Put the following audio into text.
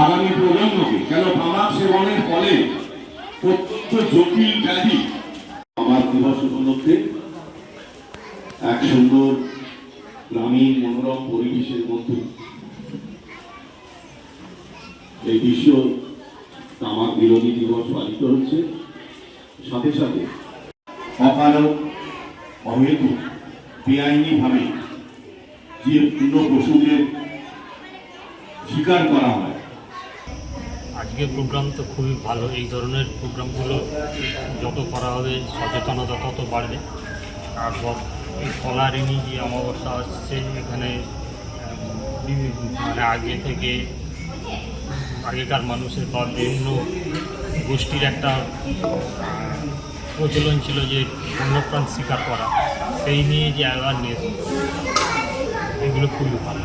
আগামী প্রজন্মকে কেন তামাক সেবনের ফলে অত্যন্ত জটিল ব্যাধি। আমার দিবস উপলক্ষে এক সুন্দর, গ্রামীণ, মনোরম পরিবেশের মধ্যে এই বিশ্ব তামাক বিরোধী দিবস পালিত হচ্ছে। সাথে সাথে অকারণ অহেতু বেআইনিভাবে যে পূর্ণ পশুদের শিকার করা হয়। আজকের প্রোগ্রাম তো খুবই ভালো। এই ধরনের প্রোগ্রামগুলো যত করা হবে, সচেতনতা তত বাড়বে। আর এই কলারিনী যে অমাবস্যা আসছে, এখানে মানে আগে থেকে আগেকার মানুষের বা বিভিন্ন গোষ্ঠীর একটা প্রচলন ছিল যে বন্যপ্রাণ শিকার করা, সেই নিয়ে যে অ্যাওয়ারনেস এগুলো খুবই ভালো।